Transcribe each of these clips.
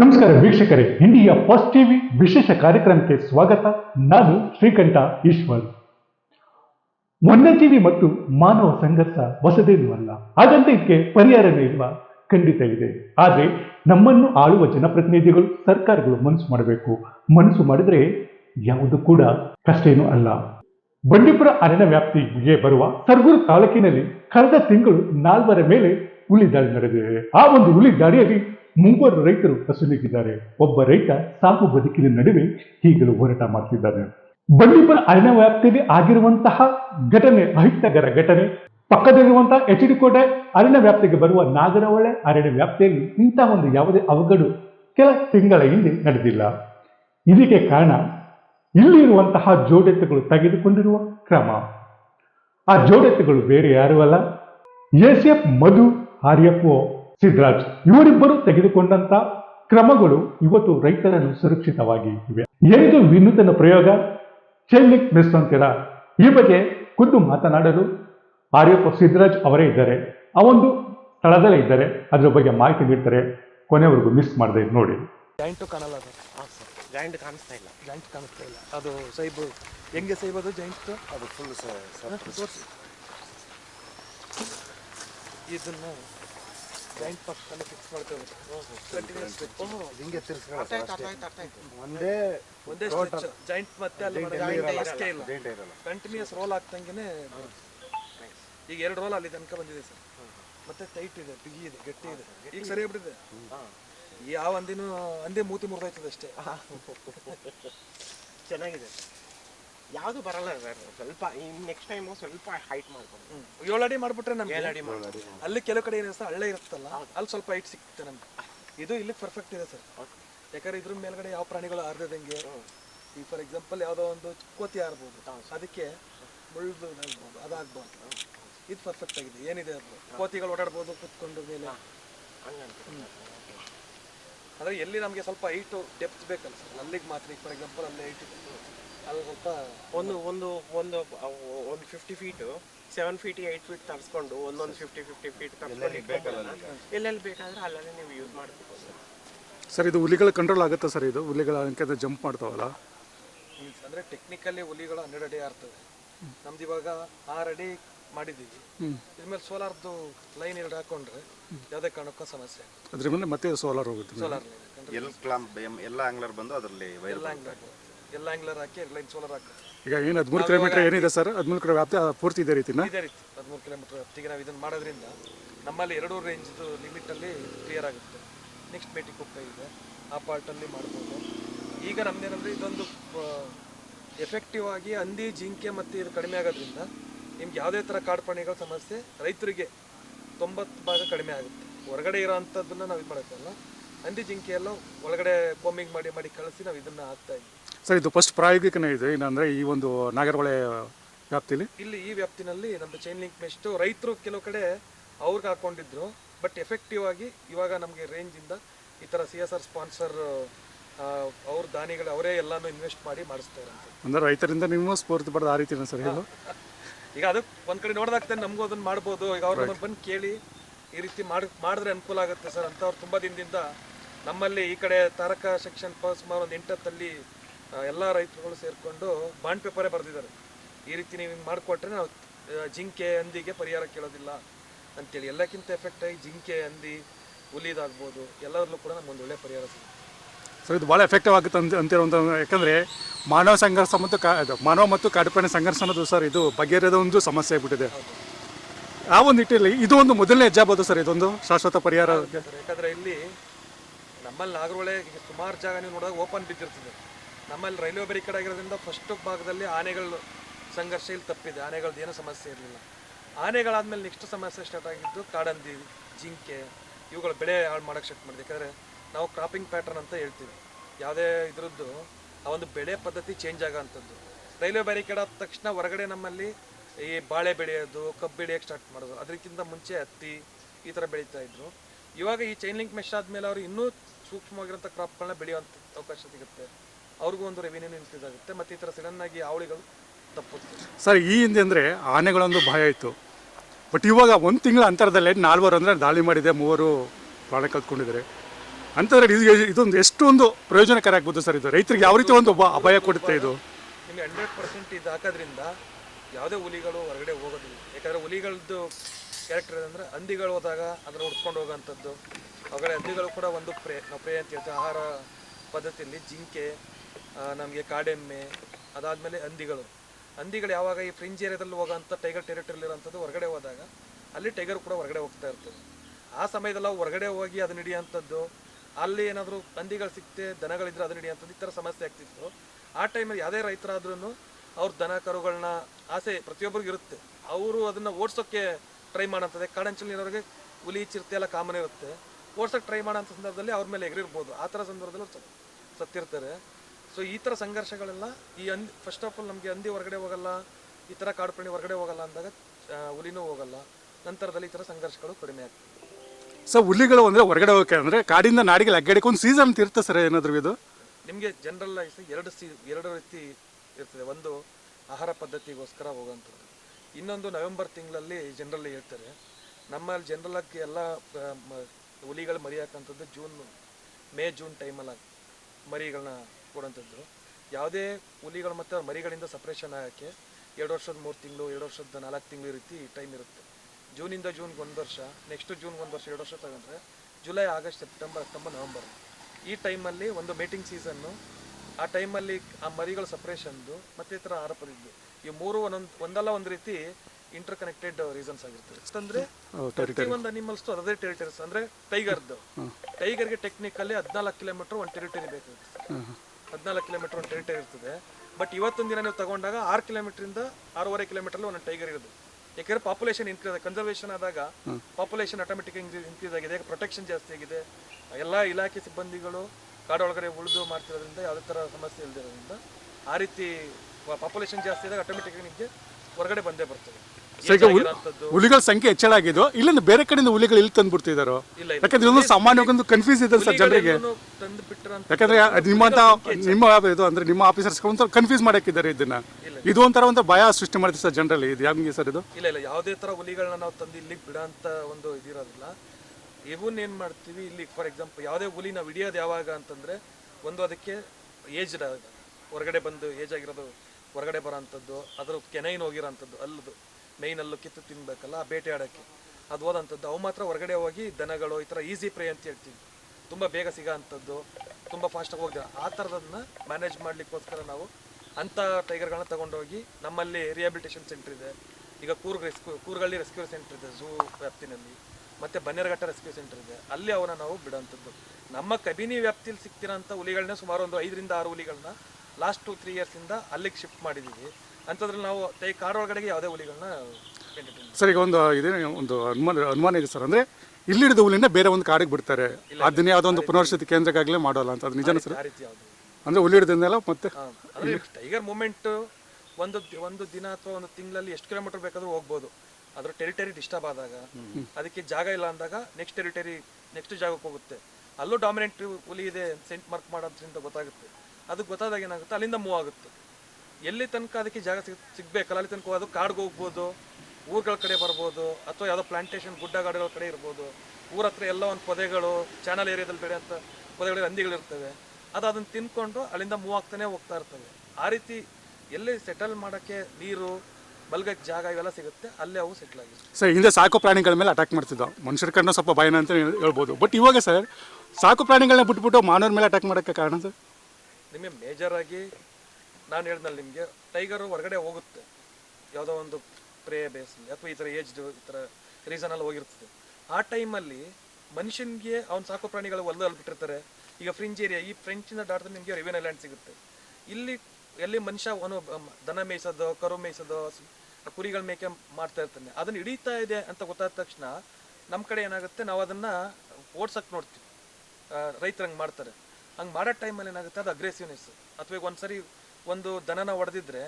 ನಮಸ್ಕಾರ ವೀಕ್ಷಕರೇ, India first TV ವಿಶೇಷ ಕಾರ್ಯಕ್ರಮಕ್ಕೆ ಸ್ವಾಗತ. ನಾನು ಶ್ರೀಕಂಠ ಈಶ್ವರ್. ವನ್ಯಜೀವಿ ಮತ್ತು ಮಾನವ ಸಂಘರ್ಷ ಹೊಸದೇನು ಅಲ್ಲ. ಹಾಗಂತ ಇದಕ್ಕೆ ಪರಿಹಾರ ನೀಡುವ ಖಂಡಿತ ಇದೆ. ಆದರೆ ನಮ್ಮನ್ನು ಆಳುವ ಜನಪ್ರತಿನಿಧಿಗಳು, ಸರ್ಕಾರಗಳು ಮನಸ್ಸು ಮಾಡಬೇಕು. ಮನಸ್ಸು ಮಾಡಿದ್ರೆ ಯಾವುದು ಕೂಡ ಕಷ್ಟ ಏನೂ ಅಲ್ಲ. ಬಂಡೀಪುರ ಅರಣ್ಯ ವ್ಯಾಪ್ತಿಗೆ ಬರುವ ಸರ್ಗೂರು ತಾಲೂಕಿನಲ್ಲಿ ಕಳೆದ ತಿಂಗಳು ನಾಲ್ವರ ಮೇಲೆ ಹುಲಿ ದಾಳಿ ನಡೆದಿದೆ. ಆ ಒಂದು ಹುಲಿ ದಾಳಿಯಲ್ಲಿ ಮೂವರು ರೈತರು ಅಸುನೀಗಿದ್ದಾರೆ ಒಬ್ಬ ರೈತ ಸಾಕು ಬದುಕಿನ ನಡುವೆ ಈಗಲೂ ಹೋರಾಟ ಮಾಡ್ತಿದ್ದಾನೆ. ಬಂಡೀಪುರ ಅರಣ್ಯ ವ್ಯಾಪ್ತಿಯಲ್ಲಿ ಆಗಿರುವಂತಹ ಘಟನೆ, ಅಹಿತಕರ ಘಟನೆ, ಪಕ್ಕದಲ್ಲಿರುವಂತಹ ಎಚ್ ಡಿ ಕೋಟೆ ಅರಣ್ಯ ವ್ಯಾಪ್ತಿಗೆ ಬರುವ ನಾಗರಹೊಳೆ ಅರಣ್ಯ ವ್ಯಾಪ್ತಿಯಲ್ಲಿ ಇಂತಹ ಒಂದು ಯಾವುದೇ ಅವಘಡ ಕೆಲ ತಿಂಗಳ ಹಿಂದೆ ನಡೆದಿಲ್ಲ. ಇದಕ್ಕೆ ಕಾರಣ ಇಲ್ಲಿರುವಂತಹ ಜೋಡೆತ್ತುಗಳು ತೆಗೆದುಕೊಂಡಿರುವ ಕ್ರಮ. ಆ ಜೋಡೆತ್ತುಗಳು ಬೇರೆ ಯಾರು ಅಲ್ಲ. ಎಫ್ ಮಧು ಆರ್ಎಫ್ ಸಿದ್ರಾಜ್ ಇವರಿಬ್ಬರು ತೆಗೆದುಕೊಂಡಂತ ಕ್ರಮಗಳು ಇವತ್ತು ರೈತರನ್ನು ಸುರಕ್ಷಿತವಾಗಿ ಇವೆ. ಏನಿದು ವಿನೂತನ ಪ್ರಯೋಗ ಚೈನಿಕ್ ಮಿಸ್ ಅಂತೀರಾ ಈ ಬಗ್ಗೆ ಖುದ್ದು ಮಾತನಾಡಲು ಆರ್ಯಪ್ಪ ಸಿದ್ದರಾಜ್ ಅವರೇ ಇದ್ದಾರೆ. ಆ ಒಂದು ಸ್ಥಳದಲ್ಲೇ ಇದ್ದಾರೆ. ಅದರ ಬಗ್ಗೆ ಮಾಹಿತಿ ನೀಡ್ತಾರೆ. ಕೊನೆವರೆಗೂ ಮಿಸ್ ಮಾಡದೆ ನೋಡಿ. ಜಾಯಿಂಟು ಕಾಣಲ್ಲ ಅದು. ಹಾಂ ಸರ್ ಜಾಯಿಂಟ್ ಕಾಣಿಸ್ತಾ ಇಲ್ಲ. ಜಾಯಿಂಟ್ ಕಾಣಿಸ್ತಾ ಇಲ್ಲ. ಅದು ಸೈಬು ಹೆಂಗೆ ಸೈಬ್ ಅದು ಜಾಯಿಂಟ್ ಅದು ಫುಲ್ ಸರ್ ತೋರಿಸಿ. ಇದನ್ನ ಜಾಯಿಂಟ್ ಅಲ್ಲಿ ಫಿಕ್ಸ್ ಹಿಂಗೆ ತಿರ್ಸ್ಕೊಳ್ಳೋದು ಒಂದೇ ಒಂದೇ ಜಾಯಿಂಟ್ ಮತ್ತೆ ಅಲ್ಲಿ. ಜಾಯಿಂಟ್ ಇಲ್ಲ ಕಂಟಿನ್ಯೂಸ್ ರೋಲ್ ಆಗ್ತಂಗೆ ಈಗ ಎರಡು ರೋಲ್ ಅಲ್ಲಿ ತನಕ ಬಂದಿದೆ ಸರ್. ಮತ್ತೆ ಟೈಟ್ ಇದೆ ಬಿಗಿ ಇದೆ ಗಟ್ಟಿ ಇದೆ. ಈಗ ಸರಿ ಬಿಟ್ಟಿದೆ ಯಾವ ಅಂದಿನೂ ಅಂದೇ ಮೂತಿ ಮುರಿದೋಯ್ತದೆ ಅಷ್ಟೇ. ಚೆನ್ನಾಗಿದೆ. ಯಾವುದು ಬರಲ್ಲ ಸರ್. ಸ್ವಲ್ಪ ನೆಕ್ಸ್ಟ್ ಟೈಮ್ ಸ್ವಲ್ಪ ಹೈಟ್ ಮಾಡ್ಕೊಂಡು. ಏಳು ಅಡಿ ಮಾಡ್ಬಿಟ್ರೆ ನಮ್ಗೆ ಏಳು ಅಡಿ ಮಾಡಿ ಅಲ್ಲಿ ಕೆಲವು ಕಡೆ ಏನಿರುತ್ತೆ ಹಳ್ಳ ಇರುತ್ತಲ್ಲ ಅಲ್ಲಿ ಸ್ವಲ್ಪ ಹೈಟ್ ಸಿಗುತ್ತೆ ನಮ್ಗೆ. ಇದು ಇಲ್ಲಿ ಪರ್ಫೆಕ್ಟ್ ಇದೆ ಸರ್. ಯಾಕಂದ್ರೆ ಇದ್ರ ಮೇಲ್ಗಡೆ ಯಾವ ಪ್ರಾಣಿಗಳು ಹಾರ್ದಂಗೆ ಈ ಫಾರ್ ಎಕ್ಸಾಂಪಲ್ ಯಾವುದೋ ಒಂದು ಕೋತಿ ಹಾರ್ಬೋದು ಅದಕ್ಕೆ ಮುಳ್ಳು ಅದಾಗ್ಬಾರ್ದು ಇದು ಪರ್ಫೆಕ್ಟ್ ಆಗಿದೆ ಏನಿದೆ ಅದು? ಕೋತಿಗಳು ಓಡಾಡ್ಬೋದು ಕುತ್ಕೊಂಡು ಮೇಲೆ. ಅಂದ್ರೆ ಎಲ್ಲಿ ನಮಗೆ ಸ್ವಲ್ಪ ಹೈಟು ಡೆಪ್ತ್ ಬೇಕಲ್ಲ ಸರ್ ಅಲ್ಲಿಗೆ ಮಾತ್ರ ಫಾರ್ ಎಕ್ಸಾಂಪಲ್ ಅಲ್ಲಿ ಹೈಟ್ ಇದೆ ಸ್ವಲ್ಪ ಒಂದು ಒಂದು ಒಂದು ಒಂದು fifty feet seven feet eight feet ತರಿಸ್ಕೊಂಡು ಒಂದೊಂದು ಫಿಫ್ಟಿ ಫಿಫ್ಟಿ ಫೀಟ್ ತರಿಸ್ಕೊಂಡು ಎಲ್ಲೆಲ್ಲಿ ಬೇಕಾದ್ರೆ ಅಲ್ಲೇ ನೀವು ಯೂಸ್ ಮಾಡಬೇಕು ಸರ್ ಇದು ಹುಲಿಗಳ ಕಂಟ್ರೋಲ್ ಆಗುತ್ತಾ ಸರ್ ಇದು? ಹುಲಿಗಳ ಅಂಕೆದ ಜಂಪ್ ಮಾಡ್ತಾವಲ್ಲ? ಅಂದ್ರೆ ಟೆಕ್ನಿಕಲಿ ಹುಲಿಗಳು ಹನ್ನೆರಡು ಅಡಿ ಆರ್ತವೆ ನಮ್ದು ಇವಾಗ ಆರ್ ಅಡಿ ಮಾಡಿದ್ದೀವಿ. ಇದ್ಮೇಲೆ ಸೋಲಾರ್ದು ಲೈನ್ ಎರಡು ಹಾಕೊಂಡ್ರೆ ಯಾವುದೇ ಕಾರಣಕ್ಕೂ ಸಮಸ್ಯೆ ಅದ್ರ ಮೇಲೆ ಮತ್ತೆ ಸೋಲಾರ್ ಹೋಗುತ್ತೆ. ಸೋಲಾರ್ ಲೈನ್ ಯಾಕಂದ್ರೆ ಎಲ್ ಕ್ಲಾಂಪ್ ಎಲ್ಲ ಆಂಗ್ಲರ್ ಬಂದು ಅದರಲ್ಲಿ ವೈರ್ ಎಲ್ಲ ಆಂಗ್ಲರ್ ಎಲ್ಲ ಆಂಗ್ಲರ್ ಹಾಕಿ ಲೈನ್ ಸೋಲಾರ್ ಹಾಕಿ. ಈಗ ಏನು ಹದಿಮೂರು ಕಿಲೋಮೀಟರ್ ಏನಿದೆ ಸರ್ ಹದಿಮೂರು ಕಿಲೋ ವ್ಯಾಪ್ತಿ ಪೂರ್ತಿ ಇದೆ ರೀತಿನ? ಇದೇ ರೀತಿ ಹದಿಮೂರು ಕಿಲೋಮೀಟರ್ ವ್ಯಾಪ್ತಿಗೆ ನಾವು ಇದನ್ನು ಮಾಡೋದ್ರಿಂದ ನಮ್ಮಲ್ಲಿ ಎರಡು ರೇಂಜ್ದು ಲಿಮಿಟಲ್ಲಿ ಕ್ಲಿಯರ್ ಆಗುತ್ತೆ. ನೆಕ್ಸ್ಟ್ ಮೇಟಿಕೊಪ್ಪ ಇದೆ. ಆ ಪಾರ್ಟಲ್ಲಿ ಮಾಡ್ಬೋದು. ಈಗ ನಮ್ದೇನಂದ್ರೆ ಇದೊಂದು ಎಫೆಕ್ಟಿವ್ ಆಗಿ ಹಂದಿ ಜಿಂಕೆ ಮತ್ತು ಇದು ಕಡಿಮೆ ಆಗೋದ್ರಿಂದ ನಿಮ್ಗೆ ಯಾವುದೇ ಥರ ಕಾಡು ಪ್ರಾಣಿಗಳ ಸಮಸ್ಯೆ ರೈತರಿಗೆ ತೊಂಬತ್ತು ಭಾಗ ಕಡಿಮೆ ಆಗುತ್ತೆ. ಹೊರಗಡೆ ಇರೋ ಅಂಥದ್ದನ್ನು ನಾವು ಇದು ಮಾಡೋಕ್ಕಲ್ಲ ಹಂದಿ ಜಿಂಕೆ ಎಲ್ಲ ಒಳಗಡೆ ಕೋಮಿಂಗ್ ಮಾಡಿ ಮಾಡಿ ಕಳಿಸಿ ನಾವು ಇದನ್ನು ಹಾಕ್ತಾ ಇದ್ವಿ ಸರ್ ಇದು ಫಸ್ಟ್ ಪ್ರಾಯೋಗಿಕನೇ ಇದೆ. ಏನಂದ್ರೆ ಈ ಒಂದು ನಾಗರಹೊಳೆ ವ್ಯಾಪ್ತಿಲಿ? ಇಲ್ಲಿ ಈ ವ್ಯಾಪ್ತಿನಲ್ಲಿ ನಮ್ದು ಚೈನ್ ಲಿಂಕ್ ಮೆಸ್ಟ್ ರೈತರು ಕೆಲವು ಕಡೆ ಅವ್ರಿಗೆ ಹಾಕೊಂಡಿದ್ರು. ಬಟ್ ಎಫೆಕ್ಟಿವ್ ಆಗಿ ಇವಾಗ ನಮಗೆ ರೇಂಜಿಂದ ಈ ತರ ಸಿ ಎಸ್ ಆರ್ ಸ್ಪಾನ್ಸರ್ ಅವ್ರ ದಾನಿಗಳು ಅವರೇ ಎಲ್ಲಾನು ಇನ್ವೆಸ್ಟ್ ಮಾಡಿ ಮಾಡಿಸ್ತಾರೆ ಅಂದ್ರೆ ರೈತರಿಂದ ನಿಮ್ಮ ಸ್ಫೂರ್ತಿ ಪಡೆದ ಆ ರೀತಿ ಸರ್ ಹೇಳು ಈಗ ಅದು ಒಂದ್ ಕಡೆ ನೋಡ್ದಾಗ್ತದೆ ನಮಗೂ ಅದನ್ನ ಮಾಡ್ಬೋದು. ಈಗ ಅವ್ರ ಬಂದು ಕೇಳಿ ಈ ರೀತಿ ಮಾಡಿ ಮಾಡಿದ್ರೆ ಅನುಕೂಲ ಆಗುತ್ತೆ ಸರ್ ಅಂತ ಅವ್ರು ತುಂಬಾ ದಿನದಿಂದ ನಮ್ಮಲ್ಲಿ ಈ ಕಡೆ ತಾರಕ ಸೆಕ್ಷನ್ ಸುಮಾರು ಒಂದು ಎಂಟತ್ತಲ್ಲಿ ಎಲ್ಲ ರೈತರುಗಳು ಸೇರಿಕೊಂಡು ಬಾಂಡ್ ಪೇಪರೇ ಬರೆದಿದ್ದಾರೆ. ಈ ರೀತಿ ನೀವು ಹಿಂಗೆ ಮಾಡಿಕೊಟ್ರೆ ನಾವು ಜಿಂಕೆ ಹಂದಿಗೆ ಪರಿಹಾರ ಕೇಳೋದಿಲ್ಲ ಅಂತೇಳಿ. ಎಲ್ಲಕ್ಕಿಂತ ಎಫೆಕ್ಟ್ ಆಗಿ ಜಿಂಕೆ ಹಂದಿ ಹುಲಿದಾಗ್ಬೋದು ಎಲ್ಲರಲ್ಲೂ ಕೂಡ ಒಂದು ಒಳ್ಳೆ ಪರಿಹಾರ ಸಿಗುತ್ತೆ. ಸರ್ ಇದು ಭಾಳ ಎಫೆಕ್ಟಿವ್ ಆಗುತ್ತೆ ಅಂತ ಅಂತಿರುವಂಥ ಯಾಕಂದರೆ ಮಾನವ ಸಂಘರ್ಷ ಮತ್ತು ಕಾ ಮಾನವ ಮತ್ತು ಕಾಡುಪ್ರಾಣಿ ಸಂಘರ್ಷ ಅನ್ನೋದು ಸರ್ ಇದು ಬಗೆಹರಿಯದ ಒಂದು ಸಮಸ್ಯೆ ಆಗಿಬಿಟ್ಟಿದೆ. ಆ ಒಂದು ನಿಟ್ಟಿನಲ್ಲಿ ಇದು ಒಂದು ಮೊದಲನೇ ಹೆಜ್ಜೆ ಆಗ್ಬೋದು ಸರ್ ಇದೊಂದು ಶಾಶ್ವತ ಪರಿಹಾರ. ಯಾಕಂದರೆ ಇಲ್ಲಿ ನಮ್ಮಲ್ಲಿ ನಾಗರೊಳೆ ಸುಮಾರು ಜಾಗ ನೀವು ನೋಡಿದಾಗ ಓಪನ್ ಬಿದ್ದಿರ್ತದೆ. ನಮ್ಮಲ್ಲಿ ರೈಲ್ವೆ ಬರಿ ಕಡೆ ಆಗಿರೋದ್ರಿಂದ ಫಸ್ಟ್ ಭಾಗದಲ್ಲಿ ಆನೆಗಳು ಸಂಘರ್ಷ ಇಲ್ಲಿ ತಪ್ಪಿದೆ. ಆನೆಗಳದ್ದು ಏನೂ ಸಮಸ್ಯೆ ಇರಲಿಲ್ಲ. ಆನೆಗಳಾದಮೇಲೆ ನೆಕ್ಸ್ಟ್ ಸಮಸ್ಯೆ ಸ್ಟಾರ್ಟ್ ಆಗಿದ್ದು ಕಾಡಂದಿ, ಜಿಂಕೆ, ಇವುಗಳ ಬೆಳೆ ಹಾಳು ಮಾಡೋಕ್ಕೆ ಸ್ಟಾರ್ಟ್ ಮಾಡಿದೆ. ಯಾಕಂದರೆ ನಾವು ಕ್ರಾಪಿಂಗ್ ಪ್ಯಾಟರ್ನ್ ಅಂತ ಹೇಳ್ತೀವಿ. ಯಾವುದೇ ಇದ್ರದ್ದು ಆ ಒಂದು ಬೆಳೆ ಪದ್ಧತಿ ಚೇಂಜ್ ಆಗೋಂಥದ್ದು ರೈಲ್ವೆ ಬ್ಯಾರಿಕೇಡ್ ಆದ ತಕ್ಷಣ ಹೊರಗಡೆ ನಮ್ಮಲ್ಲಿ ಈ ಬಾಳೆ ಬೆಳೆಯೋದು, ಕಬ್ಬು ಬೆಳೆಯೋಕ್ಕೆ ಸ್ಟಾರ್ಟ್ ಮಾಡೋದು ಅದಕ್ಕಿಂತ ಮುಂಚೆ ಹತ್ತಿ ಈ ಥರ ಬೆಳೀತಾ ಇದ್ರು. ಇವಾಗ ಈ ಚೈನ್ ಲಿಂಕ್ ಮೆಶ್ ಆದಮೇಲೆ ಅವರು ಇನ್ನೂ ಸೂಕ್ಷ್ಮವಾಗಿರೋಂಥ ಕ್ರಾಪ್ಗಳನ್ನ ಬೆಳೆಯುವಂಥ ಅವಕಾಶ ಸಿಗುತ್ತೆ. ಅವ್ರಿಗೂ ಒಂದು ರೆವಿನ್ಯೂ ಇನ್ಕ್ರೀಸ್ ಆಗುತ್ತೆ ಮತ್ತು ಈ ಥರ ಸಡನ್ ಆಗಿ ಅವಳಿಗಳು ತಪ್ಪುತ್ತೆ. ಸರ್ ಈ ಹಿಂದೆ ಅಂದರೆ ಆನೆಗಳೊಂದು ಭಯ ಇತ್ತು. ಬಟ್ ಇವಾಗ ಒಂದು ತಿಂಗಳ ಅಂತರದಲ್ಲೇ ನಾಲ್ವರು ಅಂದರೆ ದಾಳಿ ಮಾಡಿದೆ ಮೂವರು ಪ್ರಾಣ ಕಲ್ತ್ಕೊಂಡಿದ್ದಾರೆ ಅಂತಂದ್ರೆ ಇದು ಇದೊಂದು ಎಷ್ಟೊಂದು ಪ್ರಯೋಜನಕರ ಆಗ್ಬೋದು ಸರ್ ಇದು? ರೈತರಿಗೆ ಯಾವ ರೀತಿ ಒಂದು ಅಭಯ ಕೊಡುತ್ತೆ ಇದು? ನಿಮಗೆ ಹಂಡ್ರೆಡ್ ಪರ್ಸೆಂಟ್ ಇದು ಹಾಕೋದ್ರಿಂದ ಯಾವುದೇ ಹುಲಿಗಳು ಹೊರಗಡೆ ಹೋಗೋದಿಲ್ಲ. ಯಾಕಂದರೆ ಹುಲಿಗಳದ್ದು ಕ್ಯಾರೆಕ್ಟರ್ ಅಂದ್ರೆ ಹಂದಿಗಳು ಹೋದಾಗ ಅದನ್ನು ಹುಡ್ಕೊಂಡು ಹೋಗೋಂಥದ್ದು. ಹೊರಗಡೆ ಹಂದಿಗಳು ಕೂಡ ಒಂದು ಪ್ರೇ ನಾವು ಪ್ರೇ ಅಂತ ಹೇಳ್ತಾರೆ ಆಹಾರ ಪದ್ಧತಿಯಲ್ಲಿ ಜಿಂಕೆ ನಮಗೆ ಕಾಡೆಮ್ಮೆ, ಅದಾದಮೇಲೆ ಹಂದಿಗಳು ಹಂದಿಗಳು ಯಾವಾಗ ಈ ಫ್ರಿಂಜ್ ಏರಿಯಾದಲ್ಲಿ ಹೋಗೋಂಥ ಟೈಗರ್ ಟೆರಿಟರಿ ಇರೋಂಥದ್ದು ಹೊರಗಡೆ ಹೋದಾಗ, ಅಲ್ಲಿ ಟೈಗರ್ ಕೂಡ ಹೊರಗಡೆ ಹೋಗ್ತಾ ಇರ್ತದೆ. ಆ ಸಮಯದಲ್ಲಿ ಅವು ಹೊರಗಡೆ ಹೋಗಿ ಅದನ್ನ ಹಿಡಿಯೋಂಥದ್ದು ಅಲ್ಲಿ ಏನಾದರೂ ಹಂದಿಗಳು ಸಿಕ್ತೆ, ದನಗಳಿದ್ರೆ ಅದನ್ನ ಹಿಡಿಯೋಂಥದ್ದು ಈ ಥರ ಸಮಸ್ಯೆ ಆಗ್ತಿತ್ತು. ಆ ಟೈಮಲ್ಲಿ ಯಾವುದೇ ರೈತರಾದ್ರೂ ಅವ್ರ ದನ ಕರುಗಳನ್ನ ಆಸೆ ಪ್ರತಿಯೊಬ್ಬರಿಗೂ ಇರುತ್ತೆ. ಅವರು ಅದನ್ನು ಓಡಿಸೋಕ್ಕೆ ಟ್ರೈ ಮಾಡೋಂಥದ್ದು. ಕಾಡಂಚಲಿನವ್ರಿಗೆ ಹುಲಿ, ಚಿರತೆ ಎಲ್ಲ ಕಾಮನ್ ಇರುತ್ತೆ. ಓಡ್ಸೋಕ್ಕೆ ಟ್ರೈ ಮಾಡೋಂಥ ಸಂದರ್ಭದಲ್ಲಿ ಅವ್ರ ಮೇಲೆ ಎಗರಿರ್ಬೋದು. ಆ ಥರ ಸಂದರ್ಭದಲ್ಲಿ ಸತ್ತಿರ್ತಾರೆ. ಸೊ ಈ ಥರ ಸಂಘರ್ಷಗಳೆಲ್ಲ ಈ ಅಂದ್ ಫಸ್ಟ್ ಆಫ್ ಆಲ್ ನಮಗೆ ಹಂದಿ ಹೊರಗಡೆ ಹೋಗಲ್ಲ ಈ ಥರ ಕಾಡು ಪ್ರಾಣಿ ಹೊರಗಡೆ ಹೋಗಲ್ಲ ಅಂದಾಗ ಹುಲಿನೂ ಹೋಗಲ್ಲ. ನಂತರದಲ್ಲಿ ಈ ಥರ ಸಂಘರ್ಷಗಳು ಕಡಿಮೆ ಆಗ್ತದೆ ಸರ್ ಹುಲಿಗಳು ಅಂದರೆ ಹೊರಗಡೆ ಹೋಗಕ್ಕೆ ಅಂದರೆ ಕಾಡಿಂದ ನಾಡಿಗೆ ಅಗ್ಗಡಿಗೆ ಒಂದು ಸೀಸನ್ ಇರುತ್ತೆ ಸರ್ ಏನಾದರೂ ಇದು? ನಿಮಗೆ ಜನರಲ್ ಆಗಿ ಎರಡು ಸೀ ಎರಡು ರೀತಿ ಇರ್ತದೆ. ಒಂದು ಆಹಾರ ಪದ್ಧತಿಗೋಸ್ಕರ ಹೋಗೋಂಥದ್ದು. ಇನ್ನೊಂದು ನವೆಂಬರ್ ತಿಂಗಳಲ್ಲಿ ಜನರಲ್ಲಿ ಹೇಳ್ತಾರೆ. ನಮ್ಮಲ್ಲಿ ಜನರಲ್ ಆಗಿ ಎಲ್ಲ ಹುಲಿಗಳು ಮರಿ ಹಾಕೋಂಥದ್ದು ಜೂನ್ ಮೇ ಜೂನ್ ಟೈಮಲ್ಲಿ ಮರಿಗಳನ್ನ ಕೊಡೋಂಥದ್ದು. ಯಾವುದೇ ಹುಲಿಗಳು ಮತ್ತು ಮರಿಗಳಿಂದ ಸಪ್ರೇಷನ್ ಆಗೋಕ್ಕೆ ಎರಡು ವರ್ಷದ ಮೂರು ತಿಂಗಳು ಎರಡು ವರ್ಷದ ನಾಲ್ಕು ತಿಂಗಳು ರೀತಿ ಟೈಮ್ ಇರುತ್ತೆ. ಜೂನಿಂದ ಜೂನ್ಗೆ ಒಂದು ವರ್ಷ ನೆಕ್ಸ್ಟ್ ಜೂನ್ಗೆ ಒಂದು ವರ್ಷ ಎರಡು ವರ್ಷ ತಗೊಂಡ್ರೆ July August September October November ಈ ಟೈಮಲ್ಲಿ ಒಂದು ಮೀಟಿಂಗ್ ಸೀಸನ್ನು ಆ ಟೈಮಲ್ಲಿ ಆ ಮರಿಗಳ ಸಪ್ರೇಷನ್ದು ಮತ್ತೆ ಈ ಥರ ಆರೋಪದಿದ್ದು ಈ ಮೂರು ಒಂದೊಂದು ಒಂದಲ್ಲ ಒಂದು ರೀತಿ ಇಂಟರ್ ಕನೆಕ್ಟೆಡ್ ರೀಸನ್ಸ್ ಆಗಿರ್ತದೆ. ಅಂದ್ರೆ ಒಂದು ಅನಿಮಲ್ಸ್ ಅದೇ ಟೆರಿಟರೀಸ್ ಅಂದ್ರೆ ಟೈಗರ್ದು ಟೈಗರ್ಗೆ ಟೆಕ್ನಿಕಲ್ಲಿ ಹದಿನಾಲ್ಕು ಕಿಲೋಮೀಟರ್ ಒಂದು ಟೆರಿಟರಿ ಬೇಕಾಗುತ್ತೆ. ಹದಿನಾಲ್ಕು ಕಿಲೋಮೀಟರ್ ಒಂದು ಟೆರಿಟರಿ ಇರ್ತದೆ. ಬಟ್ ಇವತ್ತೊಂದು ದಿನ ನೀವು ತಗೊಂಡಾಗ ಆರು ಕಿಲೋಮೀಟರಿಂದ ಆರೂವರೆ ಕಿಲೋಮೀಟರ್ ಒಂದು ಟೈಗರ್ ಇರೋದು. ಯಾಕಂದ್ರೆ ಪಾಪ್ಯುಲೇಷನ್ ಇನ್ಕ್ರೀಸ್ ಕನ್ಸರ್ವೇಷನ್ ಆದಾಗ ಪಾಪ್ಯುಲೇಷನ್ ಆಟೋಮೆಟಿಕ್ ಇನ್ಕ್ರೀಸ್ ಆಗಿದೆ. ಪ್ರೊಟೆಕ್ಷನ್ ಜಾಸ್ತಿ ಆಗಿದೆ. ಎಲ್ಲ ಇಲಾಖೆ ಸಿಬ್ಬಂದಿಗಳು ಕಾಡೊಳಗಡೆ ಉಳಿದು ಮಾಡ್ತಿರೋದ್ರಿಂದ ಯಾವುದೇ ಥರ ಸಮಸ್ಯೆ ಇಲ್ದಿರೋದ್ರಿಂದ ಆ ರೀತಿ ಪಾಪ್ಯುಲೇಷನ್ ಜಾಸ್ತಿ ಆದಾಗ ಆಟೋಮೆಟಿಕ್ ನಿಮಗೆ ಹೊರಗಡೆ ಬಂದೇ ಬರ್ತದೆ. ಸೊ ಈಗ ಹುಲ್- ಹುಲಿಗಳ ಸಂಖ್ಯೆ ಹೆಚ್ಚಳ ಆಗಿದ್ದು ಇಲ್ಲಿಂದ ಬೇರೆ ಕಡೆಯಿಂದ ಹುಲಿಗಳು ಇಲ್ಲಿ ತಂದ್ಬಿಡ್ತಿದಾರೋ ಇಲ್ಲ, ಇಲ್ಲ. ಯಾಕಂದ್ರೆ ಇದೊಂದು ಸಾಮಾನ್ಯವಾಗಿ ಒಂದು ಕನ್ಫ್ಯೂಸ್ ಇದೆ ಸರ್ ಜನರಿಗೆ. ಯಾಕಂದ್ರೆ ನಿಮ್ಮಂತ ನಿಮ್ಮ ಇದು ಅಂದ್ರೆ ನಿಮ್ಮ ಆಫೀಸರ್ಸ್ ಕನ್ಫ್ಯೂಸ್ ಮಾಡಕ್ಕಿದ್ದಾರೆ ಇದನ್ನ. ಇದು ಒಂಥರ ಒಂದು ಭಯ ಸೃಷ್ಟಿ ಮಾಡಿದೆ ಸರ್ ಜನರಲ್ಲಿ. ಇದು ಹೆಂಗೆ ಸರ್ ಇದು? ಇಲ್ಲ ಇಲ್ಲ. ಯಾವುದೇ ತರ ಹುಲಿಗಳನ್ನ ನಾವು ತಂದು ಇಲ್ಲಿಗೆ ಅಂತ ಒಂದು ಇದಿರೋದಿಲ್ಲ. ಇವನ್ ಏನ್ ಮಾಡ್ತೀವಿ ಇಲ್ಲಿ ಫಾರ್ ಎಕ್ಸಾಂಪಲ್ ಯಾವುದೇ ಹುಲಿ ನಾವು ಹಿಡಿಯೋದು ಯಾವಾಗ ಅಂತಂದ್ರೆ ಒಂದು ಅದಕ್ಕೆ ಏಜ್ ಹೊರಗಡೆ ಬಂದು ಏಜ್ ಆಗಿರೋದು ಹೊರಗಡೆ ಬರೋಂಥದ್ದು ಅದ್ರ ಕೆನೈನ್ ಹೋಗಿರೋಂಥದ್ದು ಅಲ್ಲದು. ಮೈನ್ ಅಲ್ಲೂ ಕಿತ್ತು ತಿನ್ಬೇಕಲ್ಲ ಬೇಟೆ ಆಡೋಕ್ಕೆ ಅದು ಹೋದಂಥದ್ದು. ಅವು ಮಾತ್ರ ಹೊರಗಡೆ ಹೋಗಿ ದನಗಳು, ಈ ಥರ ಈಸಿ ಪ್ರೇ ಅಂತ ಹೇಳ್ತೀವಿ. ತುಂಬ ಬೇಗ ಸಿಗೋ ಅಂಥದ್ದು ತುಂಬ ಫಾಸ್ಟಾಗಿ ಹೋಗ್ತಾರೆ ಆ ಥರದನ್ನ ಮ್ಯಾನೇಜ್ ಮಾಡಲಿಕ್ಕೋಸ್ಕರ ನಾವು ಅಂಥ ಟೈಗರ್ಗಳನ್ನ ತಗೊಂಡೋಗಿ ನಮ್ಮಲ್ಲಿ ರಿಹಾಬಿಲಿಟೇಷನ್ ಸೆಂಟರ್ ಇದೆ. ಈಗ Coorg rescue Koorgalli rescue centre ಇದೆ ಝೂ ವ್ಯಾಪ್ತಿನಲ್ಲಿ. ಮತ್ತು ಬನ್ನೇರಘಟ್ಟ ರೆಸ್ಕ್ಯೂ ಸೆಂಟರ್ ಇದೆ. ಅಲ್ಲಿ ಅವನ್ನ ನಾವು ಬಿಡೋಂಥದ್ದು. ನಮ್ಮ ಕಬಿನಿ ವ್ಯಾಪ್ತಿಯಲ್ಲಿ ಸಿಗ್ತಿರೋಂಥ ಹುಲಿಗಳನ್ನ ಸುಮಾರು ಒಂದು ಐದರಿಂದ ಆರು ಹುಲಿಗಳನ್ನ ಲಾಸ್ಟ್ ಟು ತ್ರೀ ಇಯರ್ಸಿಂದ ಅಲ್ಲಿಗೆ ಶಿಫ್ಟ್ ಮಾಡಿದ್ದೀವಿ ಅಂಥದ್ರಲ್ಲಿ ನಾವು ತೈ ಕಾಡೊಳಗಡೆಗೆ ಯಾವುದೇ ಹುಲಿಗಳನ್ನ ಸರ್ ಈಗ ಒಂದು ಇದೇ ಒಂದು ಅನುಮಾನ ಅನುಮಾನ ಇದೆ ಸರ್ ಅಂದ್ರೆ ಇಲ್ಲಿ ಹಿಡಿದ ಹುಲಿನ ಬೇರೆ ಒಂದು ಕಾಡಿಗೆ ಬಿಡ್ತಾರೆ. ಅದನ್ನ ಯಾವುದೋ ಒಂದು ಪುನರ್ವಸತಿ ಕೇಂದ್ರಕ್ಕಾಗಲೇ ಮಾಡೋಲ್ಲ ಅಂತ ಅದು ನಿಜನ ಸರ್? ಆ ರೀತಿ ಯಾವುದು ಅಂದ್ರೆ ಹುಲಿ ಹಿಡಿದಿಂದೆಲ್ಲ ಮತ್ತೆ ಅಂದ್ರೆ ಟೈಗರ್ ಮೂಮೆಂಟ್ ಒಂದು ಒಂದು ದಿನ ಅಥವಾ ಒಂದು ತಿಂಗಳಲ್ಲಿ ಎಷ್ಟು ಕಿಲೋಮೀಟರ್ ಬೇಕಾದ್ರೂ ಹೋಗ್ಬೋದು. ಅದ್ರ ಟೆರಿಟರಿ ಡಿಸ್ಟರ್ಬ್ ಆದಾಗ ಅದಕ್ಕೆ ಜಾಗ ಇಲ್ಲ ಅಂದಾಗ ನೆಕ್ಸ್ಟ್ ಟೆರಿಟರಿ ನೆಕ್ಸ್ಟ್ ಜಾಗಕ್ಕೆ ಹೋಗುತ್ತೆ. ಅಲ್ಲೂ ಡಾಮಿನೆಂಟ್ ಹುಲಿ ಇದೆ ಸೆಂಟ್ ಮಾರ್ಕ್ ಮಾಡೋದ್ರಿಂದ ಗೊತ್ತಾಗುತ್ತೆ. ಅದಕ್ಕೆ ಗೊತ್ತಾದಾಗ ಏನಾಗುತ್ತೆ? ಅಲ್ಲಿಂದ ಮೂವ್ ಆಗುತ್ತೆ. ಎಲ್ಲಿ ತನಕ ಅದಕ್ಕೆ ಜಾಗ ಸಿಗ್ ಸಿಗ್ಬೇಕಲ್ಲ ಅಲ್ಲಿ ತನಕ ಅದು ಕಾಡ್ಗೆ ಹೋಗ್ಬೋದು ಊರುಗಳ ಕಡೆ ಬರ್ಬೋದು ಅಥವಾ ಯಾವುದೋ ಪ್ಲಾಂಟೇಷನ್ ಗುಡ್ಡಗಾಡುಗಳ ಕಡೆ ಇರ್ಬೋದು ಊರ ಹತ್ರ ಎಲ್ಲ ಒಂದು ಪೊದೆಗಳು ಚಾನಲ್ ಏರಿಯಾದಲ್ಲಿ ಬೇರೆ ಅಂತ ಪೊದೆಗಳು ಹಂದಿಗಳಿರ್ತವೆ ಅದು ಅದನ್ನು ತಿನ್ಕೊಂಡು ಅಲ್ಲಿಂದ ಮೂವ್ ಆಗ್ತಾನೆ ಹೋಗ್ತಾ ಇರ್ತವೆ. ಆ ರೀತಿ ಎಲ್ಲಿ ಸೆಟಲ್ ಮಾಡೋಕ್ಕೆ ನೀರು ಮಲ್ಗಕ್ಕೆ ಜಾಗ ಇವೆಲ್ಲ ಸಿಗುತ್ತೆ ಅಲ್ಲೇ ಅವು ಸೆಟ್ಲ್ ಆಗಿದೆ ಸರ್ ಹಿಂದೆ ಸಾಕು ಪ್ರಾಣಿಗಳ ಮೇಲೆ ಅಟ್ಯಾಕ್ ಮಾಡ್ತಿದ್ದ? ಮನುಷ್ಯರ ಕಣ್ಣು ಸ್ವಲ್ಪ ಭಯನ ಅಂತ ಹೇಳ್ಬೋದು. ಬಟ್ ಇವಾಗ ಸರ್ ಸಾಕು ಪ್ರಾಣಿಗಳನ್ನ ಬಿಟ್ಬಿಟ್ಟು ಮಾನವರ ಮೇಲೆ ಅಟ್ಯಾಕ್ ಮಾಡೋಕ್ಕೆ ಕಾರಣ ಸರ್? ನಿಮಗೆ ಮೇಜರ್ ಆಗಿ ನಾನು ಹೇಳ್ದಲ್ಲ ನಿಮಗೆ ಟೈಗರು ಹೊರಗಡೆ ಹೋಗುತ್ತೆ. ಯಾವುದೋ ಒಂದು ಪ್ರೇ ಬೇಸಲ್ಲಿ ಅಥವಾ ಈ ಥರ ಏಜ್ಡ್ ಈ ಥರ ರೀಸನಲ್ಲಿ ಹೋಗಿರ್ತದೆ. ಆ ಟೈಮಲ್ಲಿ ಮನುಷ್ಯನಿಗೆ ಅವ್ನು ಸಾಕು ಪ್ರಾಣಿಗಳು ಹೊಲದಲ್ಲಿ ಬಿಟ್ಟಿರ್ತಾರೆ ಈಗ ಫ್ರಿಂಜ್ ಏರಿಯಾ ಈ ಫ್ರೆಂಚಿಂದ ದಾಟಿದ್ರೆ ನಿಮಗೆ ರಿವೆನ್ ಐಲ್ಯಾಂಡ್ ಸಿಗುತ್ತೆ. ಇಲ್ಲಿ, ಎಲ್ಲಿ ಮನುಷ್ಯ ಅವನು ದನ ಮೇಯಿಸೋದು, ಕರು ಮೇಯಿಸೋದು ಕುರಿಗಳ ಮೇಕೆ ಮಾಡ್ತಾ ಇರ್ತಾನೆ. ಅದನ್ನು ಹಿಡಿತಾ ಇದೆ ಅಂತ ಗೊತ್ತಾದ ತಕ್ಷಣ ನಮ್ಮ ಕಡೆ ಏನಾಗುತ್ತೆ, ನಾವು ಅದನ್ನು ಓಡ್ಸೋಕ್ಕೆ ನೋಡ್ತೀವಿ. ರೈತರಂಗೆ ಮಾಡ್ತಾರೆ. ಹಂಗೆ ಮಾಡೋ ಟೈಮಲ್ಲಿ ಏನಾಗುತ್ತೆ, ಅದು ಅಗ್ರೆಸಿವ್ನೆಸ್ ಅಥವಾ ಈಗ ಒಂದ್ಸರಿ ಒಂದು ದನನ ಹೊಡೆದಿದ್ರೆ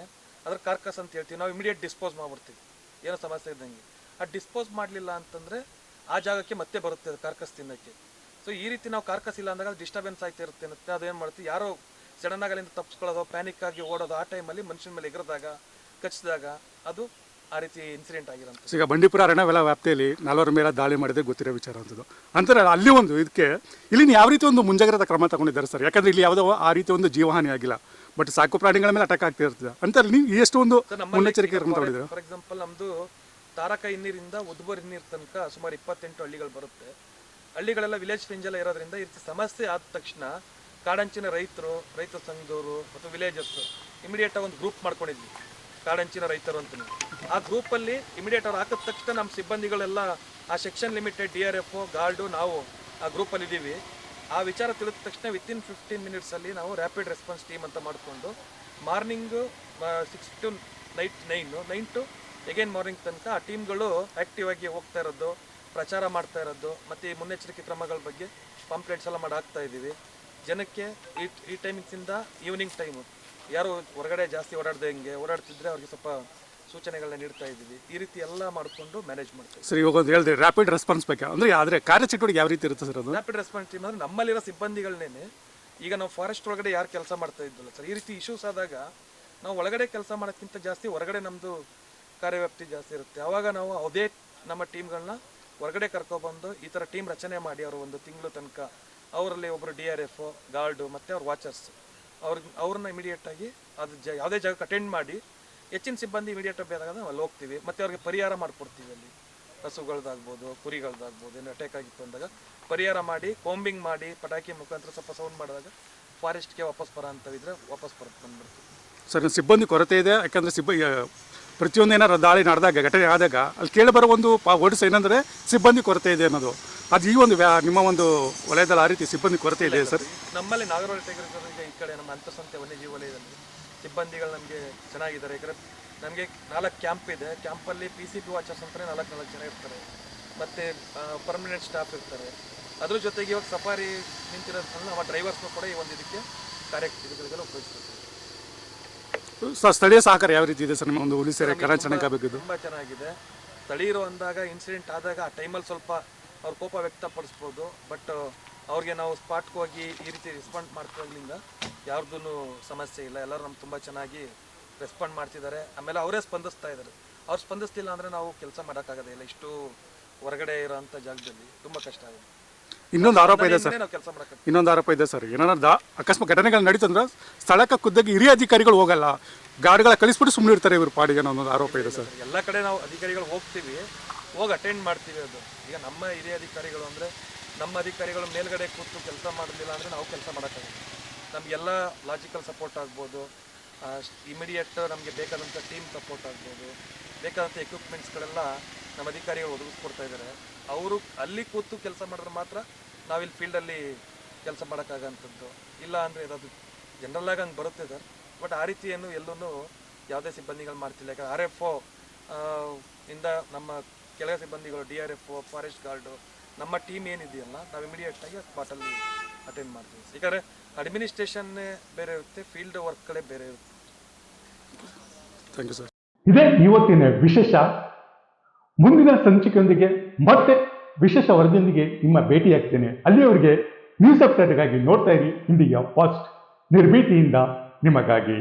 ಅದ್ರ ಕಾರ್ಕಸ್ ಅಂತ ಹೇಳ್ತೀವಿ. ನಾವು ಇಮಿಡಿಯೇಟ್ ಡಿಸ್ಪೋಸ್ ಮಾಡ್ಬಿಡ್ತೀವಿ. ಏನೋ ಸಮಸ್ಯೆ ಇದ್ದಂಗೆ. ಆ ಡಿಸ್ಪೋಸ್ ಮಾಡಲಿಲ್ಲ ಅಂತಂದ್ರೆ ಆ ಜಾಗಕ್ಕೆ ಮತ್ತೆ ಬರುತ್ತೆ ಅದು ಕಾರ್ಕಸ್ ತಿನ್ನಕ್ಕೆ. ಸೊ ಈ ರೀತಿ ನಾವು ಕಾರ್ಕಸ್ ಇಲ್ಲ ಅಂದಾಗ ಡಿಸ್ಟರ್ಬೆನ್ಸ್ ಆಯ್ತಾ ಇರುತ್ತೆ ಅದು ಅದೇನು ಮಾಡ್ತೀವಿ? ಯಾರೋ ಸಡನ್ ಅಲ್ಲಿಂದ ತಪ್ಪಿಸ್ಕೊಳ್ಳೋದು ಪ್ಯಾನಿಕ್ ಆಗಿ ಓಡೋದು ಆ ಟೈಮಲ್ಲಿ ಮನುಷ್ಯನ ಮೇಲೆ ಎಗರದಾಗ, ಕಚ್ಚಿದಾಗ ಅದು ಆ ರೀತಿ ಇನ್ಸಿಡೆಂಟ್ ಆಗಿರೋ ಈಗ ಬಂಡೀಪುರ ಅರಣ್ಯವೆಲ್ಲ ವ್ಯಾಪ್ತಿಯಲ್ಲಿ ನಾಲ್ವರ ಮೇಲೆ ದಾಳಿ ಮಾಡಿದ್ರೆ ಗೊತ್ತಿರೋ ವಿಚಾರ ಅಂತದ್ದು ಅಂತಾರೆ ಅಲ್ಲಿ ಒಂದು ಇದಕ್ಕೆ ಇಲ್ಲಿ ಯಾವ ರೀತಿ ಒಂದು ಮುಂಜಾಗ್ರತಾ ಕ್ರಮ ತಗೊಂಡಿದ್ದಾರೆ ಸರ್? ಯಾಕಂದ್ರೆ ಇಲ್ಲಿ ಯಾವುದೋ ಆ ರೀತಿ ಒಂದು ಜೀವಹಾನಿ ಆಗಿಲ್ಲ. ಬಟ್ ಸಾಕು ಪ್ರಾಣಿಗಳ ಮೇಲೆ ಅಟ್ಯಾಕ್ ಆಗ್ತಾ ಇರ್ತದೆ. ಅಂತ ನೀವು ಎಷ್ಟು ಒಂದು ಮುನ್ನೆಚ್ಚರಿಕೆ ಕ್ರಮ ತಗೊಂಡಿದ್ರು ಫಾರ್ ಎಕ್ಸಾಂಪಲ್ ನಮ್ದು ತಾರಕ ಹಿನ್ನೀರಿಂದ ಉದ್ಬರ್ ಹಿನ್ನೀರ್ ತನಕ ಸುಮಾರು ಇಪ್ಪತ್ತೆಂಟು ಹಳ್ಳಿಗಳು ಬರುತ್ತೆ. ಹಳ್ಳಿಗಳೆಲ್ಲ ವಿಲೇಜ್ ರೇಂಜ್ ಎಲ್ಲ ಇರೋದ್ರಿಂದ ಈ ರೀತಿ ಸಮಸ್ಯೆ ಆದ ತಕ್ಷಣ ಕಾಡಂಚಿನ ರೈತರು ರೈತ ಸಂಘದವರು ಮತ್ತು ವಿಲೇಜಸ್ ಇಮಿಡಿಯೇಟ್ ಆಗಿ ಒಂದು ಗ್ರೂಪ್ ಮಾಡ್ಕೊಂಡಿದ್ವಿ. ಕಾಡಂಚಿನ ರೈತರು ಅಂತ ಆ ಗ್ರೂಪಲ್ಲಿ ಇಮಿಡಿಯೇಟ್ ಅವ್ರು ಹಾಕಿದ ತಕ್ಷಣ ನಮ್ಮ ಸಿಬ್ಬಂದಿಗಳೆಲ್ಲ, ಆ section limited D R F guard ನಾವು ಆ ಗ್ರೂಪಲ್ಲಿ ಇದ್ದೀವಿ. ಆ ವಿಚಾರ ತಿಳಿದ ತಕ್ಷಣ ವಿತಿನ್ ಫಿಫ್ಟೀನ್ ಮಿನಿಟ್ಸಲ್ಲಿ ನಾವು ರ್ಯಾಪಿಡ್ ರೆಸ್ಪಾನ್ಸ್ ಟೀಮ್ ಅಂತ ಮಾಡಿಕೊಂಡು morning six to night nine nine to again morning ತನಕ ಆ ಟೀಮ್ಗಳು ಆ್ಯಕ್ಟಿವ್ ಆಗಿ ಹೋಗ್ತಾ ಇರೋದು, ಪ್ರಚಾರ ಮಾಡ್ತಾ ಇರೋದು, ಮತ್ತು ಈ ಮುನ್ನೆಚ್ಚರಿಕೆ ಕ್ರಮಗಳ ಬಗ್ಗೆ ಪಂಪ್ಲೇಟ್ಸ್ ಎಲ್ಲ ಮಾಡಿ ಹಾಕ್ತಾ ಇದ್ದೀವಿ. ಜನಕ್ಕೆ ಈ ಈ ಟೈಮಿಂಗ್ಸಿಂದ ಈವ್ನಿಂಗ್ ಟೈಮು ಯಾರು ಹೊರಗಡೆ ಜಾಸ್ತಿ ಓಡಾಡ್ದಂಗೆ ಓಡಾಡ್ತಿದ್ರೆ ಅವ್ರಿಗೆ ಸ್ವಲ್ಪ ಸೂಚನೆಗಳನ್ನ ನೀಡ್ತಾ ಇದ್ದೀವಿ. ಈ ರೀತಿ ಎಲ್ಲ ಮಾಡಿಕೊಂಡು ಮ್ಯಾನೇಜ್ ಮಾಡ್ತೀವಿ. ಸರ್ ಇವಾಗ ಒಂದು ಹೇಳಿದ್ರೆ ರ್ಯಾಪಿಡ್ ರೆಸ್ಪಾನ್ಸ್ ಬೇಕಾ ಅಂದರೆ ಆದರೆ ಕಾರ್ಯಚಟುವಟಿಕೆ ಯಾವ ರೀತಿ ಇರುತ್ತೆ ಸರ್ ಅದು? ರ್ಯಾಪಿಡ್ ರೆಸ್ಪಾನ್ಸ್ ಟೀಮ್ ಅಂದ್ರೆ ನಮ್ಮಲ್ಲಿರೋ ಸಿಬ್ಬಂದಿಗಳನ್ನೇ ಈಗ ನಾವು ಫಾರೆಸ್ಟ್ ಒಳಗಡೆ ಯಾರು ಕೆಲಸ ಮಾಡ್ತಾ ಇದ್ದಲ್ಲ ಸರ್ ಈ ರೀತಿ ಇಶ್ಯೂಸ್ ಆದಾಗ ನಾವು ಒಳಗಡೆ ಕೆಲಸ ಮಾಡೋಕ್ಕಿಂತ ಜಾಸ್ತಿ ಹೊರಗಡೆ ನಮ್ಮದು ಕಾರ್ಯವ್ಯಾಪ್ತಿ ಜಾಸ್ತಿ ಇರುತ್ತೆ. ಆವಾಗ ನಾವು ಅದೇ ನಮ್ಮ ಟೀಮ್ಗಳನ್ನ ಹೊರಗಡೆ ಕರ್ಕೊಬಂದು ಈ ಥರ ಟೀಮ್ ರಚನೆ ಮಾಡಿ ಅವರು ಒಂದು ತಿಂಗಳು ತನಕ ಅವರಲ್ಲಿ ಒಬ್ಬರು ಡಿ ಆರ್ ಎಫ್ ಗಾರ್ಡು ಮತ್ತು ಅವ್ರ ವಾಚರ್ಸ್ ಅವ್ರಿಗೆ, ಅವ್ರನ್ನ ಇಮಿಡಿಯೇಟ್ ಆಗಿ ಅದು ಜ, ಯಾವುದೇ ಜಾಗಕ್ಕೆ ಅಟೆಂಡ್ ಮಾಡಿ, ಹೆಚ್ಚಿನ ಸಿಬ್ಬಂದಿ ಇಮಿಡಿಯೇಟ್ ಬೇಕಾದಾಗ ನಾವು ಅಲ್ಲಿ ಹೋಗ್ತೀವಿ. ಮತ್ತು ಅವ್ರಿಗೆ ಪರಿಹಾರ ಮಾಡಿಕೊಡ್ತೀವಿ ಅಲ್ಲಿ. ಹಸುಗಳದ್ದಾಗ್ಬೋದು ಕುರಿಗಳದ್ದಾಗ್ಬೋದು ಏನು ಅಟ್ಯಾಕ್ ಆಗಿತ್ತು ಅಂದಾಗ ಪರಿಹಾರ ಮಾಡಿ ಕೋಂಬಿಂಗ್ ಮಾಡಿ, ಪಟಾಕಿ ಮುಖಾಂತರ ಸ್ವಲ್ಪ ಸೌಂಡ್ ಮಾಡಿದಾಗ ಫಾರೆಸ್ಟ್ಗೆ ವಾಪಸ್ ಬರೋ ಅಂಥವಿದ್ರೆ ವಾಪಸ್ ಬರುತ್ತೆ ಬಂದ್ಬಿಡ್ತೀವಿ. ಸರ್ ಸಿಬ್ಬಂದಿ ಕೊರತೆ ಇದೆ. ಯಾಕಂದರೆ ಸಿಬ್ಬ ಪ್ರತಿಯೊಂದು ದಾಳಿ ನಡೆದಾಗ, ಘಟನೆ ಆದಾಗ ಅಲ್ಲಿ ಕೇಳಿಬರೋ ಒಂದು ಪಾ ವರ್ಡ್ಸ್ ಏನಂದರೆ ಸಿಬ್ಬಂದಿ ಕೊರತೆ ಇದೆ ಅನ್ನೋದು. ಅದು ಈ ಒಂದು ವ್ಯಾ ನಿಮ್ಮ ಒಂದು ವಲಯದಲ್ಲಿ ಆ ರೀತಿ ಸಿಬ್ಬಂದಿ ಕೊರತೆ ಇದೆ ಸರ್? ನಮ್ಮಲ್ಲಿ ನಾಗರಹೊಳೆ ಟೈಗರ್ ಈ ಕಡೆ ನಮ್ಮ ಅಂತಸಂತೆ ವನ್ಯಜೀವಿ ವಲಯದಲ್ಲಿ. ಸಿಬ್ಬಂದಿಗಳು ನಮಗೆ ಚೆನ್ನಾಗಿದ್ದಾರೆ. ಯಾಕಂದರೆ ನಮಗೆ ನಾಲ್ಕು ಕ್ಯಾಂಪ್ ಇದೆ. ಕ್ಯಾಂಪಲ್ಲಿ ಪಿ ಸಿ ಪಿ ವಾಚರ್ಸ್ ಅಂತಲೇ ನಾಲ್ಕು ನಾಲ್ಕು ಜನ ಇರ್ತಾರೆ. ಮತ್ತು ಪರ್ಮನೆಂಟ್ ಸ್ಟಾಫ್ ಇರ್ತಾರೆ. ಅದ್ರ ಜೊತೆಗೆ ಇವಾಗ ಸಫಾರಿ ನಿಂತಿರೋದ್ರಿಂದ ನಮ್ಮ ಡ್ರೈವರ್ಸ್ನೂ ಕೂಡ ಈ ಒಂದು ಇದಕ್ಕೆ ಕಾರ್ಯ ಇದಕ್ಕೆಲ್ಲ ಉಪಯೋಗಿಸ್ತೀವಿ ಸ್ಥಳೀಯ ಸಹಕಾರ ಯಾವ ರೀತಿ ಇದೆ ಸರ್ ನಿಮ್ಮ ಒಂದು ಹುಲಿ ಸೇರೆ ಕರಾಚರಣೆ ತುಂಬಾ ಚೆನ್ನಾಗಿದೆ. ಸ್ಥಳೀಯರು ಅಂದಾಗ ಇನ್ಸಿಡೆಂಟ್ ಆದಾಗ ಆ ಟೈಮಲ್ಲಿ ಸ್ವಲ್ಪ ಅವ್ರ ಕೋಪ ವ್ಯಕ್ತಪಡಿಸ್ಬೋದು ಬಟ್ ಅವ್ರಿಗೆ ನಾವು ಸ್ಪಾಟ್ಗೆ ಹೋಗಿ ಈ ರೀತಿ ರೆಸ್ಪಾಂಡ್ ಮಾಡ್ತಿರೋದ್ರಿಂದ ಯಾರ್ದೂ ಸಮಸ್ಯೆ ಇಲ್ಲ. ಎಲ್ಲರೂ ನಮ್ಗೆ ತುಂಬ ಚೆನ್ನಾಗಿ ರೆಸ್ಪಾಂಡ್ ಮಾಡ್ತಿದ್ದಾರೆ. ಆಮೇಲೆ ಅವರೇ ಸ್ಪಂದಿಸ್ತಾ ಇದ್ದಾರೆ. ಅವ್ರು ಸ್ಪಂದಿಸ್ತಿಲ್ಲ ಅಂದರೆ ನಾವು ಕೆಲಸ ಮಾಡೋಕ್ಕಾಗೋದಿಲ್ಲ ಇಷ್ಟು ಹೊರಗಡೆ ಇರೋಂಥ ಜಾಗದಲ್ಲಿ ತುಂಬ ಕಷ್ಟ ಆಗುತ್ತೆ. ಇನ್ನೊಂದು ಆರೋಪ ಇದೆ ಸರ್. ನಾವು ಕೆಲಸ ಮಾಡೋಕ್ಕಾಗ ಇನ್ನೊಂದು ಆರೋಪ ಇದೆ ಸರ್. ಏನಾರ ದಾ ಅಕಸ್ಮಾತ್ ಘಟನೆಗಳು ನಡೀತಂದ್ರೆ ಸ್ಥಳಕ್ಕೆ ಖುದ್ದಾಗಿ ಹಿರಿಯ ಅಧಿಕಾರಿಗಳು ಹೋಗಲ್ಲ. ಗಾಡಿಗಳ ಕಳಿಸ್ಬಿಟ್ಟು ಸುಮ್ಮನೆ ಇರ್ತಾರೆ ಇವರು ಪಾಡಿಗೆ ಅನ್ನೋ ಒಂದು ಆರೋಪ ಇದೆ ಸರ್. ಎಲ್ಲ ಕಡೆ ನಾವು ಅಧಿಕಾರಿಗಳು ಹೋಗ್ತೀವಿ. ಹೋಗಿ ಅಟೆಂಡ್ ಮಾಡ್ತೀವಿ ಅದು. ಈಗ ನಮ್ಮ ಹಿರಿಯ ಅಧಿಕಾರಿಗಳು ಅಂದರೆ ನಮ್ಮ ಅಧಿಕಾರಿಗಳು ಮೇಲ್ಗಡೆ ಕೂತು ಕೆಲಸ ಮಾಡಲಿಲ್ಲ ಅಂದರೆ ನಾವು ಕೆಲಸ ಮಾಡೋಕ್ಕಾಗಲ್ಲ. ನಮಗೆಲ್ಲ ಲಾಜಿಕಲ್ ಸಪೋರ್ಟ್ ಆಗ್ಬೋದು. ಇಮಿಡಿಯೇಟ್ ನಮಗೆ ಬೇಕಾದಂಥ ಟೀಮ್ ಸಪೋರ್ಟ್ ಆಗ್ಬೋದು. ಬೇಕಾದಂಥ ಎಕ್ವಿಪ್ಮೆಂಟ್ಸ್ಗಳೆಲ್ಲ ನಮ್ಮ ಅಧಿಕಾರಿಗಳು ಒದಗಿಸ್ಕೊಡ್ತಾ ಇದ್ದಾರೆ. ಅವರು ಅಲ್ಲಿ ಕೂತು ಕೆಲಸ ಮಾಡಿದ್ರೆ ಮಾತ್ರ ನಾವಿಲ್ಲಿ ಫೀಲ್ಡಲ್ಲಿ ಕೆಲಸ ಮಾಡೋಕ್ಕಾಗಂಥದ್ದು ಇಲ್ಲ ಅಂದರೆ ಅದು ಜನರಲ್ ಆಗಿ ಹಂಗೆ ಬರುತ್ತೆ ಸರ್. ಬಟ್ ಆ ರೀತಿ ಏನು ಎಲ್ಲೂ ಯಾವುದೇ ಸಿಬ್ಬಂದಿಗಳು ಮಾಡ್ತಿಲ್ಲ. ಯಾಕಂದ್ರೆ ಆರ್ ಎಫ್ ಒ ಇಂದ ನಮ್ಮ ಕೆಳಗೆ ಸಿಬ್ಬಂದಿಗಳು, D R F O, forest guard, ನಮ್ಮ ಟೀಮ್ ಏನಿದೆಯಲ್ಲ, ನಾವು ಇಮಿಡಿಯೇಟಾಗಿ ಸ್ಪಾಟಲ್ಲಿ ಅಟೆಂಡ್ ಮಾಡ್ತೀವಿ ಯಾಕಂದರೆ ಅಡ್ಮಿನಿಸ್ಟ್ರೇಷನ್ನೇ ಬೇರೆ ಇರುತ್ತೆ ಫೀಲ್ಡ್ ವರ್ಕ್ಗಳೇ ಬೇರೆ ಇರುತ್ತೆ. ಥ್ಯಾಂಕ್ ಯು ಸರ್ ಇದೇ ಇವತ್ತಿನ ವಿಶೇಷ. ಮುಂದಿನ ಸಂಚಿಕೆಯೊಂದಿಗೆ ಮತ್ತೆ ವಿಶೇಷ ವರದಿಯೊಂದಿಗೆ ನಿಮ್ಮ ಭೇಟಿಯಾಗ್ತೇನೆ. ಅಲ್ಲಿಯವರೆಗೆ ನ್ಯೂಸ್ ಅಪ್ಡೇಟ್ಗಾಗಿ ನೋಡ್ತಾ ಇರಿ ಇಂಡಿಯಾ ಫಸ್ಟ್. ನಿರ್ಭೀತಿಯಿಂದ ನಿಮಗಾಗಿ.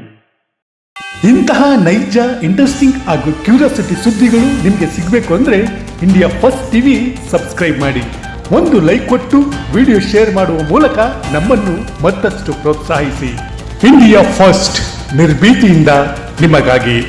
ಇಂತಹ ನೈಜ ಇಂಟ್ರೆಸ್ಟಿಂಗ್ ಹಾಗೂ ಕ್ಯೂರಿಯಾಸಿಟಿ ಸುದ್ದಿಗಳು ನಿಮಗೆ ಸಿಗಬೇಕು ಅಂದರೆ ಇಂಡಿಯಾ ಫಸ್ಟ್ ಟಿವಿ ಸಬ್ಸ್ಕ್ರೈಬ್ ಮಾಡಿ. ಒಂದು ಲೈಕ್ ಕೊಟ್ಟು ವಿಡಿಯೋ ಶೇರ್ ಮಾಡುವ ಮೂಲಕ ನಮ್ಮನ್ನು ಮತ್ತಷ್ಟು ಪ್ರೋತ್ಸಾಹಿಸಿ. ಇಂಡಿಯಾ ಫಸ್ಟ್, ನಿರ್ಭೀತಿಯಿಂದ ನಿಮಗಾಗಿ.